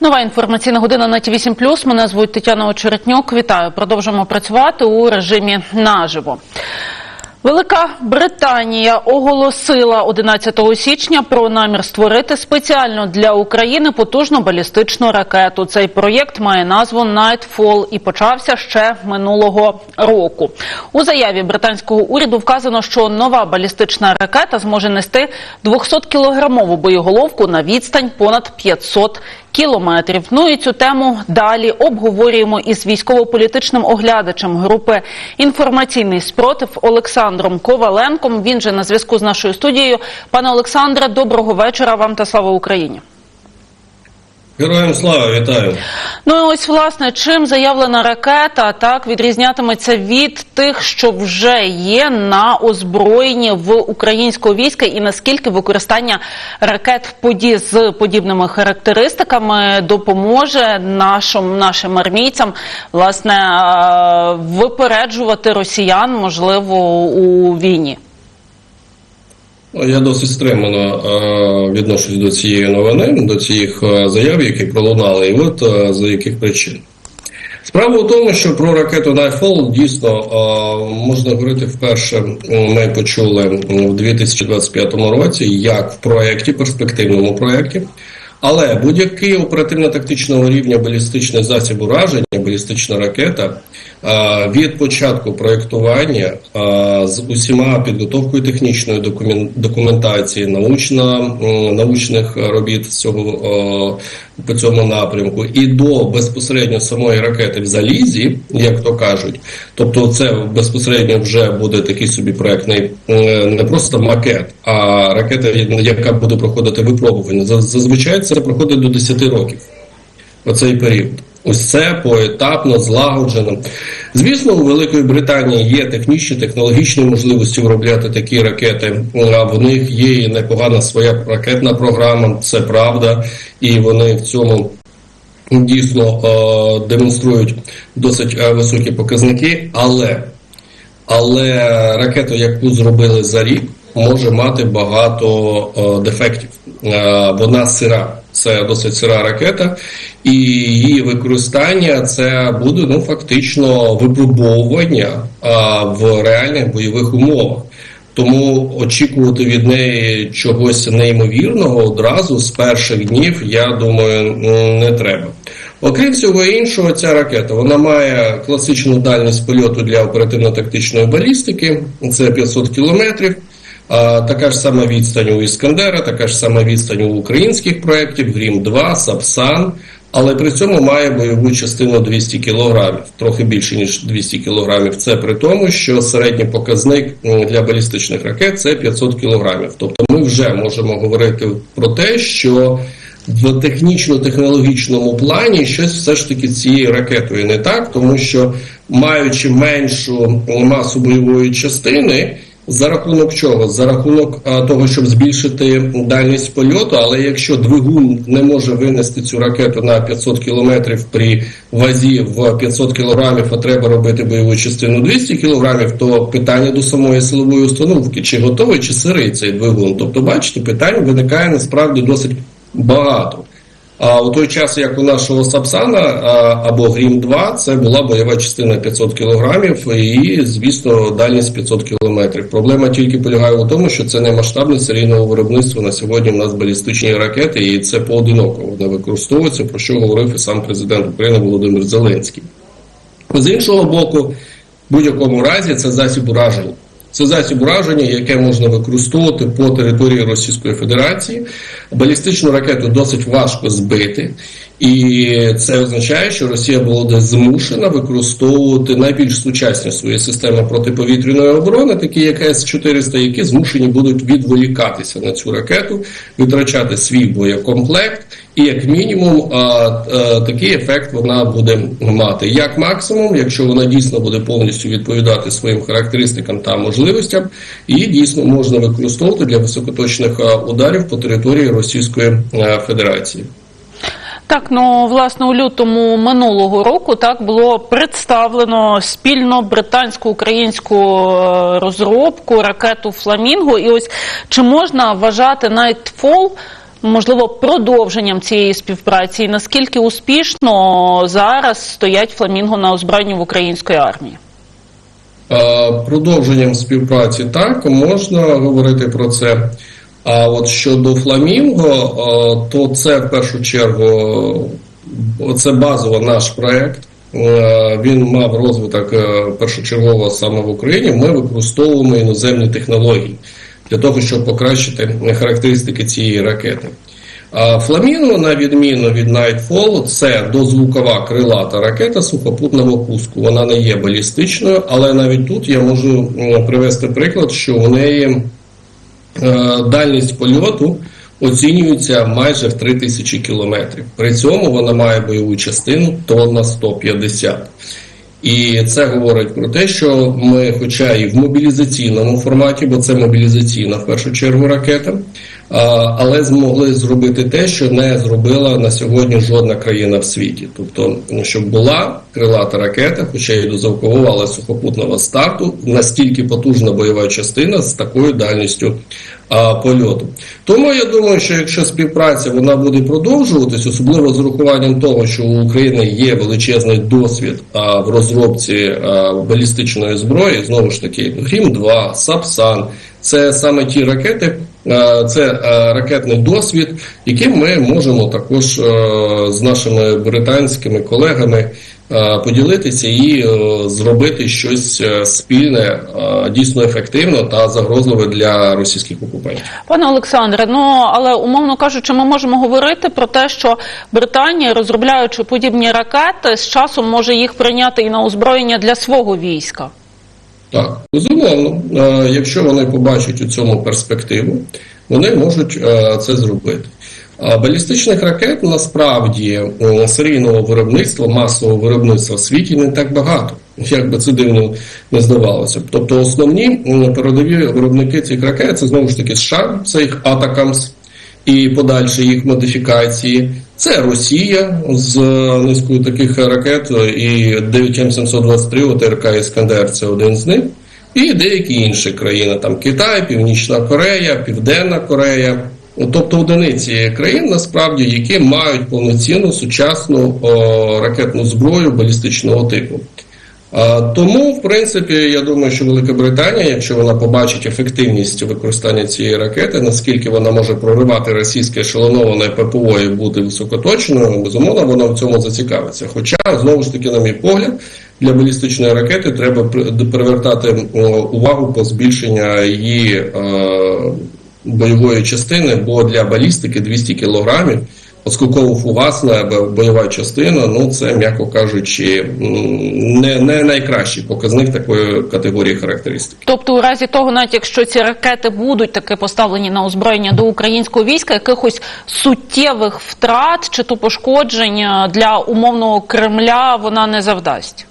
Нова інформаційна година на ті 8 Мене звуть Тетяна Очеретнюк. Вітаю. Продовжуємо працювати у режимі наживо. Велика Британія оголосила 11 січня про намір створити спеціально для України потужну балістичну ракету. Цей проєкт має назву Nightfall і почався ще минулого року. У заяві британського уряду вказано, що нова балістична ракета зможе нести 200-кілограмову боєголовку на відстань понад 500 кілометрів. Ну і цю тему далі обговорюємо із військово-політичним оглядачем групи інформаційний спротив Олександром Коваленком. Він же на зв'язку з нашою студією. Пане Олександре, доброго вечора вам та слава Україні. Героям слава вітаю. Ну і ось власне чим заявлена ракета так відрізнятиметься від тих, що вже є на озброєнні в українського війська, і наскільки використання ракет поді з подібними характеристиками допоможе нашим нашим армійцям власне випереджувати росіян, можливо, у війні. Я досить стримано е, відношусь до цієї новини, до цих е, заяв, які пролунали, і от е, за яких причин. Справа в тому, що про ракету Nightfall дійсно можна говорити вперше. Ми почули в 2025 році, як в проєкті, перспективному проєкті. Але будь-який оперативно-тактичного рівня балістичний засіб ураження, балістична ракета від початку проєктування з усіма підготовкою технічної докумен- документації, научно, м, научних робіт цього, по цьому напрямку, і до безпосередньо самої ракети в залізі, як то кажуть, тобто це безпосередньо вже буде такий собі проектний е, не просто макет, а ракета, яка буде проходити випробування. Заз- Зазвичай це проходить до 10 років. Оцей період. Ось це поетапно, злагоджено. Звісно, у Великої Британії є технічні, технологічні можливості виробляти такі ракети. В них є і непогана своя ракетна програма, це правда, і вони в цьому дійсно е, демонструють досить е, високі показники. Але, але ракету, яку зробили за рік, може мати багато е, дефектів. Е, вона сира. Це досить сира ракета, і її використання це буде ну фактично випробовування а, в реальних бойових умовах. Тому очікувати від неї чогось неймовірного одразу з перших днів, я думаю, не треба. Окрім всього іншого, ця ракета вона має класичну дальність польоту для оперативно-тактичної балістики, це 500 кілометрів. Така ж сама відстань у Іскандера, така ж сама відстань у українських проєктів, Грім 2 Сапсан, але при цьому має бойову частину 200 кілограмів, трохи більше ніж 200 кілограмів. Це при тому, що середній показник для балістичних ракет це 500 кілограмів. Тобто ми вже можемо говорити про те, що в технічно-технологічному плані щось все ж таки цією ракетою не так, тому що маючи меншу масу бойової частини. За рахунок чого? За рахунок того, щоб збільшити дальність польоту, але якщо двигун не може винести цю ракету на 500 кілометрів при вазі в 500 кілограмів, а треба робити бойову частину 200 кілограмів, то питання до самої силової установки, чи готовий, чи сирий цей двигун. Тобто, бачите, питань виникає насправді досить багато. А у той час, як у нашого Сапсана або Грім 2 це була бойова частина 500 кілограмів і, звісно, дальність 500 кілометрів. Проблема тільки полягає у тому, що це не масштабне серійного виробництва на сьогодні. У нас балістичні ракети, і це поодиноко вони використовуються, про що говорив і сам президент України Володимир Зеленський. З іншого боку, в будь-якому разі це засіб ураження. Це засіб ураження, яке можна використовувати по території Російської Федерації. Балістичну ракету досить важко збити, і це означає, що Росія буде змушена використовувати найбільш сучасні свої системи протиповітряної оборони, такі як С-400, які змушені будуть відволікатися на цю ракету, витрачати свій боєкомплект, і як мінімум а, а, такий ефект вона буде мати. Як максимум, якщо вона дійсно буде повністю відповідати своїм характеристикам та можливостям, її дійсно можна використовувати для високоточних ударів по території Російської Федерації. Так, ну власне у лютому минулого року так було представлено спільно британсько-українську е, розробку ракету Фламінго. І ось чи можна вважати Nightfall можливо продовженням цієї співпраці? І наскільки успішно зараз стоять фламінго на озброєнні в української армії? Е, Продовженням співпраці так можна говорити про це. А от щодо фламінго, то це в першу чергу це базово наш проект. Він мав розвиток е, першочергово саме в Україні. Ми використовуємо іноземні технології для того, щоб покращити характеристики цієї ракети. Фламінго, на відміну від Nightfall, це дозвукова крилата ракета сухопутного пуску. Вона не є балістичною, але навіть тут я можу привести приклад, що у неї дальність польоту оцінюється майже в 3000 кілометрів. При цьому вона має бойову частину тонна 150. І це говорить про те, що ми, хоча і в мобілізаційному форматі, бо це мобілізаційна в першу чергу ракета, але змогли зробити те, що не зробила на сьогодні жодна країна в світі. Тобто, щоб була крилата ракета, хоча і дозавкового, але сухопутного старту, настільки потужна бойова частина з такою дальністю польоту. Тому я думаю, що якщо співпраця вона буде продовжуватись, особливо з урахуванням того, що у України є величезний досвід в розробці балістичної зброї, знову ж таки, Грім 2 Сапсан, це саме ті ракети. Це ракетний досвід, яким ми можемо також з нашими британськими колегами поділитися і зробити щось спільне, дійсно ефективно та загрозливе для російських окупантів. Пане Олександре, ну але умовно кажучи, ми можемо говорити про те, що Британія, розробляючи подібні ракети, з часом може їх прийняти і на озброєння для свого війська. Так, безумовно, Е, якщо вони побачать у цьому перспективу, вони можуть е, це зробити. Балістичних ракет насправді е, серійного виробництва, масового виробництва в світі не так багато, як би це дивно не здавалося. Тобто основні передові виробники цих ракет це знову ж таки США, це їх Атакамс і подальші їх модифікації. Це Росія з е, низкою таких ракет, і 9М723 ОТРК Іскандер це один з них. І деякі інші країни, там Китай, Північна Корея, Південна Корея. Тобто одиниці країн насправді, які мають повноцінну сучасну о, ракетну зброю балістичного типу. А, Тому, в принципі, я думаю, що Велика Британія, якщо вона побачить ефективність використання цієї ракети, наскільки вона може проривати російське ешелоноване ППО і бути високоточною, безумовно, вона в цьому зацікавиться. Хоча, знову ж таки, на мій погляд, для балістичної ракети треба привертати увагу по збільшення її е, бойової частини, бо для балістики 200 кілограмів осколково-фугасна бойова частина, ну це, м'яко кажучи, не, не найкращий показник такої категорії характеристик. Тобто, у разі того, навіть якщо ці ракети будуть таки поставлені на озброєння до українського війська, якихось суттєвих втрат чи то пошкоджень е, для умовного Кремля вона не завдасть.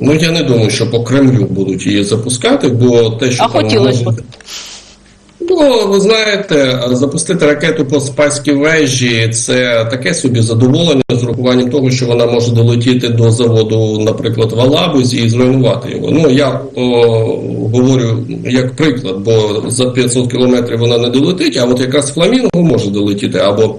Ну я не думаю, що по Кремлю будуть її запускати, бо те, що А там хотілося б. Ну, ви знаєте, запустити ракету по спаській вежі це таке собі задоволення з урахуванням того, що вона може долетіти до заводу, наприклад, в Алабузі і зруйнувати його. Ну я о, говорю як приклад, бо за 500 кілометрів вона не долетить, а от якраз фламінго може долетіти або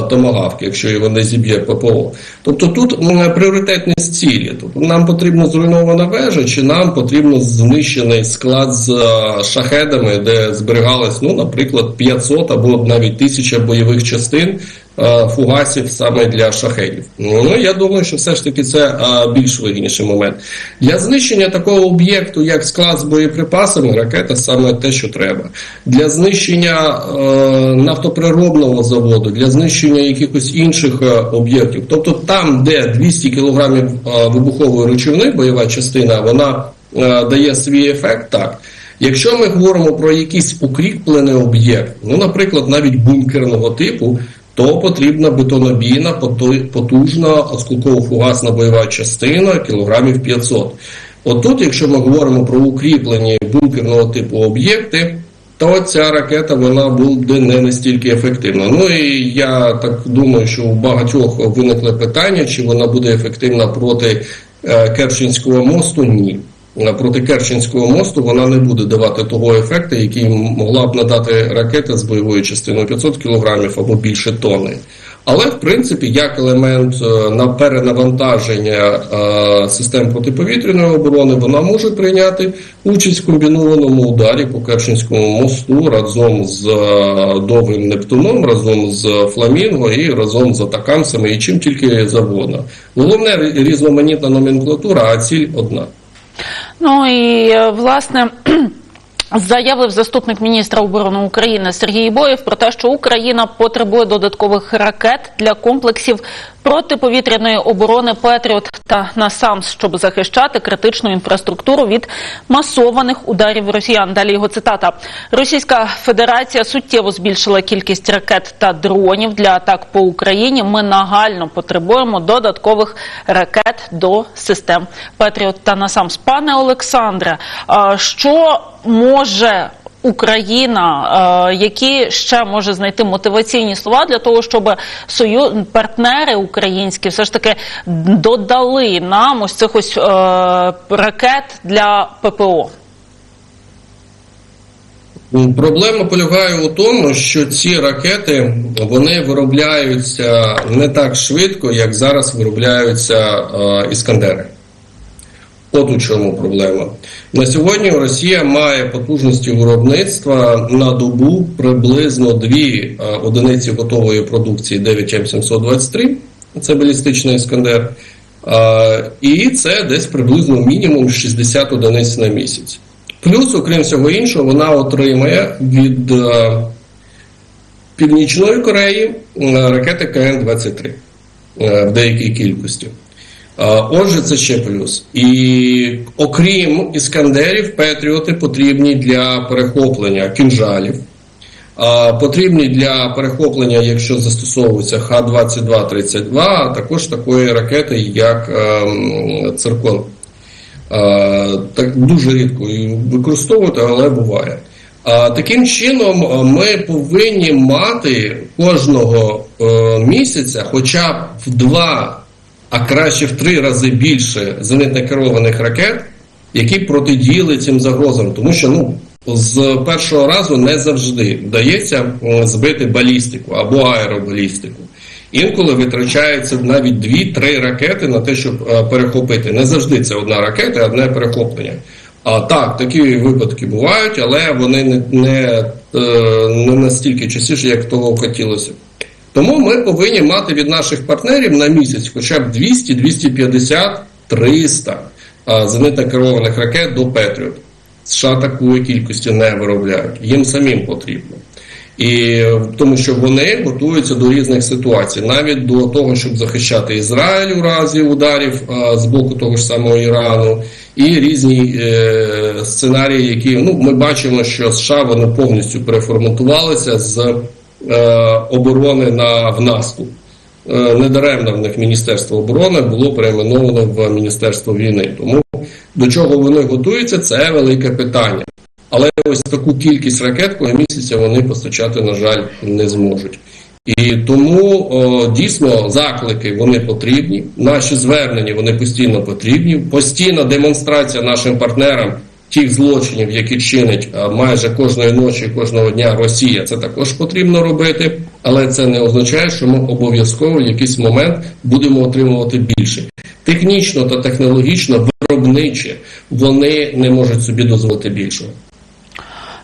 томагавки, якщо його не зіб'є ППО. Тобто тут пріоритетність цілі. Тобто нам потрібна зруйнована вежа, чи нам потрібно знищений склад з е, шахедами, де зберігалось, ну, наприклад, 500 або навіть 1000 бойових частин. Е, Фугасів саме для шахедів. Ну я думаю, що все ж таки це е, більш вигідніший момент для знищення такого об'єкту, як склад з боєприпасами, ракета саме те, що треба. Для знищення е, нафтоприробного заводу, для знищення якихось інших об'єктів. Тобто там, де 200 кілограмів вибухової речовини, бойова частина, вона дає свій ефект, так. Якщо ми говоримо про якийсь укріплений об'єкт, ну, наприклад, навіть бункерного типу, то потрібна бетонобійна, потужна осколково-фугасна бойова частина кілограмів 500. Отут, якщо ми говоримо про укріплені бункерного типу об'єкти, то ця ракета вона буде не настільки ефективна. Ну і я так думаю, що у багатьох виникли питання, чи вона буде ефективна проти е, Керченського мосту? Ні. Проти Керченського мосту, вона не буде давати того ефекту, який могла б надати ракета з бойовою частиною 500 кг або більше тони. Але в принципі, як елемент е, на перенавантаження е, систем протиповітряної оборони, вона може прийняти участь в комбінованому ударі по Керченському мосту разом з е, довгим Нептуном, разом з Фламінго і разом з атакамсами, і чим тільки завгодно. Головне різноманітна номенклатура, а ціль одна. Ну і е, власне. Заявив заступник міністра оборони України Сергій Боєв про те, що Україна потребує додаткових ракет для комплексів протиповітряної оборони Петріот та НАСАМС, щоб захищати критичну інфраструктуру від масованих ударів росіян. Далі його цитата: Російська Федерація суттєво збільшила кількість ракет та дронів для атак по Україні. Ми нагально потребуємо додаткових ракет до систем Петріот та НАСАМС. Пане Олександре, що може Україна, е, які ще може знайти мотиваційні слова для того, щоб сою партнери українські все ж таки додали нам ось цих ось е, ракет для ППО? Проблема полягає у тому, що ці ракети вони виробляються не так швидко, як зараз виробляються е, іскандери. От у чому проблема. На сьогодні Росія має потужності виробництва на добу приблизно дві е, одиниці готової продукції 9М723, це балістичний іскандер, е, і це десь приблизно мінімум 60 одиниць на місяць. Плюс, окрім всього іншого, вона отримає від е, Північної Кореї ракети КН-23 е, в деякій кількості. Е, Отже, це ще плюс. І окрім іскандерів, Петріоти потрібні для перехоплення кінжалів. Потрібні для перехоплення, якщо застосовується Х-22-32, а також такої ракети, як ем, циркон. Е, Так дуже рідко використовувати, але буває. Таким чином, е, ми повинні мати кожного е, місяця хоча б в два, а краще в три рази більше зенитно керованих ракет, які протидіяли цим загрозам, тому що ну. З першого разу не завжди вдається збити балістику або аеробалістику. Інколи витрачається навіть 2-3 ракети на те, щоб е, перехопити. Не завжди це одна ракета, одне перехоплення. А так, такі випадки бувають, але вони не, не, е, не настільки частіше, як того хотілося. Тому ми повинні мати від наших партнерів на місяць хоча б 200, 250, 300 а, зенитно керованих ракет до Петріот. США такої кількості не виробляють. Їм самим потрібно. І тому що вони готуються до різних ситуацій, навіть до того, щоб захищати Ізраїль у разі ударів а, з боку того ж самого Ірану, і різні е, сценарії, які ну ми бачимо, що США вони повністю переформатувалися з оборони на в наступ. Е, Недаремно в них Міністерство оборони було перейменовано в Міністерство війни. Тому до чого вони готуються, це велике питання. Але ось таку кількість ракет місяця вони постачати, на жаль, не зможуть. І тому о, дійсно заклики вони потрібні. Наші звернення вони постійно потрібні. Постійна демонстрація нашим партнерам тих злочинів, які чинить майже кожної ночі, кожного дня Росія. Це також потрібно робити, але це не означає, що ми обов'язково в якийсь момент будемо отримувати більше. Технічно та технологічно виробниче вони не можуть собі дозволити більшого.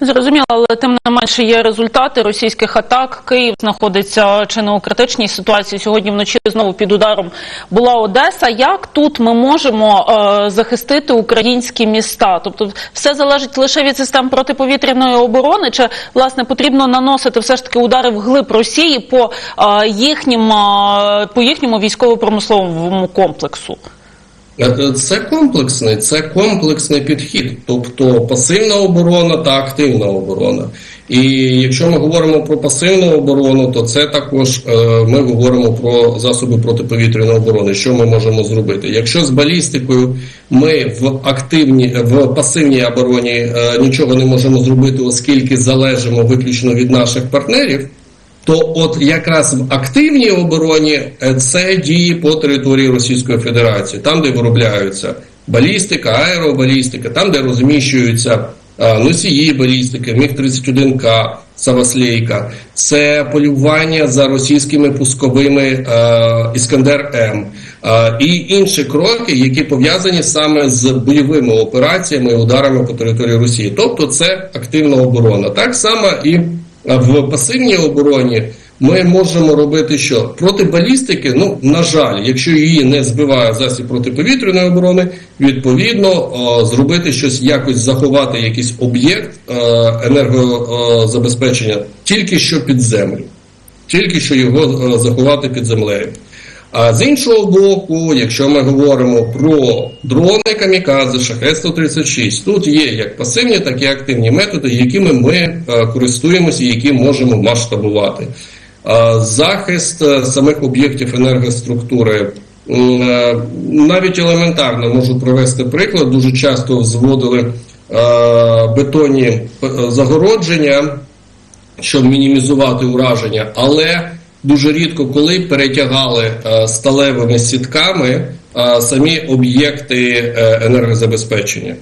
Зрозуміло, але тим не менше є результати російських атак. Київ знаходиться чи не у критичній ситуації. Сьогодні вночі знову під ударом була Одеса. Як тут ми можемо е, захистити українські міста? Тобто, все залежить лише від систем протиповітряної оборони, чи власне потрібно наносити все ж таки удари в глиб Росії по е, їхнім е, по їхньому військово-промисловому комплексу? Е, Це комплексний, це комплексний підхід, тобто пасивна оборона та активна оборона. І якщо ми говоримо про пасивну оборону, то це також е, ми говоримо про засоби протиповітряної оборони. Що ми можемо зробити? Якщо з балістикою ми в активній в пасивній обороні е, нічого не можемо зробити, оскільки залежимо виключно від наших партнерів. То от якраз в активній обороні е, це дії по території Російської Федерації, там, де виробляються балістика, аеробалістика, там, де розміщуються е, носії балістики, Міг-31К, Саваслейка, це полювання за російськими пусковими е, Іскандер М е, і інші кроки, які пов'язані саме з бойовими операціями і ударами по території Росії. Тобто це активна оборона. Так само і в пасивній обороні. Ми можемо робити що проти балістики. Ну на жаль, якщо її не збиває засіб протиповітряної оборони, відповідно о, зробити щось, якось заховати якийсь об'єкт е, енергозабезпечення тільки що під землю, тільки що його о, заховати під землею. А з іншого боку, якщо ми говоримо про дрони камікадзе, шахет 136 тут є як пасивні, так і активні методи, якими ми е, користуємося які можемо масштабувати. Захист е, самих об'єктів енергоструктури. Е, Навіть елементарно можу привести приклад. Дуже часто зводили бетонні загородження, щоб мінімізувати ураження, але дуже рідко коли перетягали е, сталевими сітками е, самі об'єкти е, енергозабезпечення.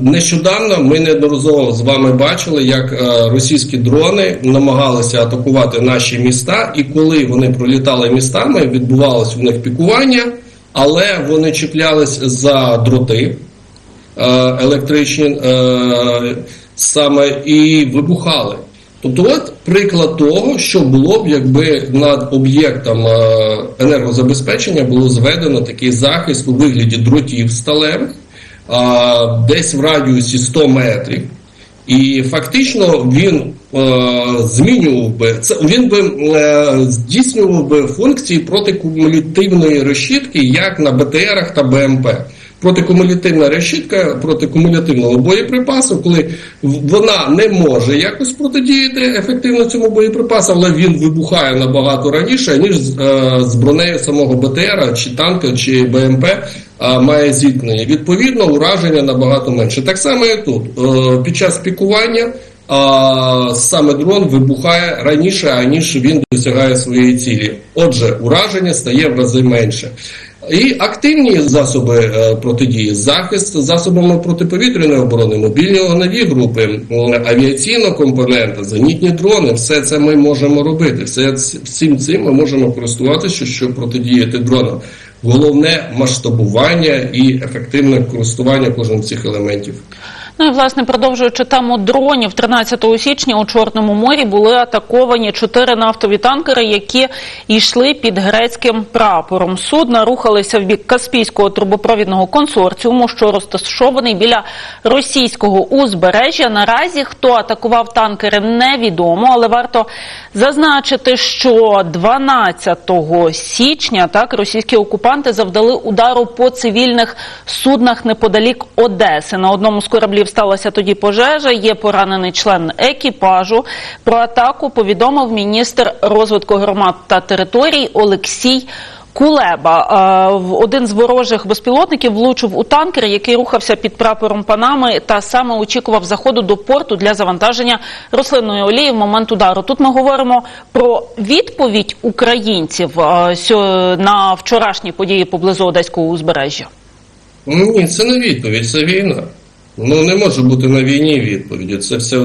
Нещодавно ми неодноразово з вами бачили, як російські дрони намагалися атакувати наші міста, і коли вони пролітали містами, відбувалось у них пікування, але вони чіплялись за дроти електричні саме і вибухали. Тобто, от приклад того, що було б, якби над об'єктом е, енергозабезпечення було зведено такий захист у вигляді дротів сталевих, десь в радіусі 100 метрів. І фактично він е, змінював би це. Він би е, здійснював би функції протикумулятивної решітки, як на БТРах та БМП. Протикумулятивна решітка проти кумулятивного боєприпасу, коли вона не може якось протидіяти ефективно цьому боєприпасу, але він вибухає набагато раніше, ніж з, е, бронею самого БТРа, чи танка, чи БМП а, має зіткнення. Відповідно, ураження набагато менше. Так само і тут. Е, Під час пікування саме дрон вибухає раніше, аніж він досягає своєї цілі. Отже, ураження стає в рази менше. І активні засоби е, протидії, захист засобами протиповітряної оборони, мобільні огневі групи, авіаційного авіаційна компонента, зенітні дрони, все це ми можемо робити. Все всім цим ми можемо користуватися, щоб протидіяти дронам. Головне масштабування і ефективне користування кожним з цих елементів. Ну і власне продовжуючи тему дронів, 13 січня у Чорному морі були атаковані чотири нафтові танкери, які йшли під грецьким прапором. Судна рухалися в бік Каспійського трубопровідного консорціуму, що розташований біля російського узбережжя. Наразі хто атакував танкери, невідомо, але варто зазначити, що 12 січня так російські окупанти завдали удару по цивільних суднах неподалік Одеси. На одному з кораблів сталася тоді пожежа. Є поранений член екіпажу. Про атаку повідомив міністр розвитку громад та територій Олексій. Кулеба Е, один з ворожих безпілотників влучив у танкер, який рухався під прапором Панами, та саме очікував заходу до порту для завантаження рослинної олії в момент удару. Тут ми говоримо про відповідь українців е, на вчорашні події поблизу одеського узбережжя. Ну, Ні, це не відповідь, це війна. Ну не може бути на війні відповіді. Це все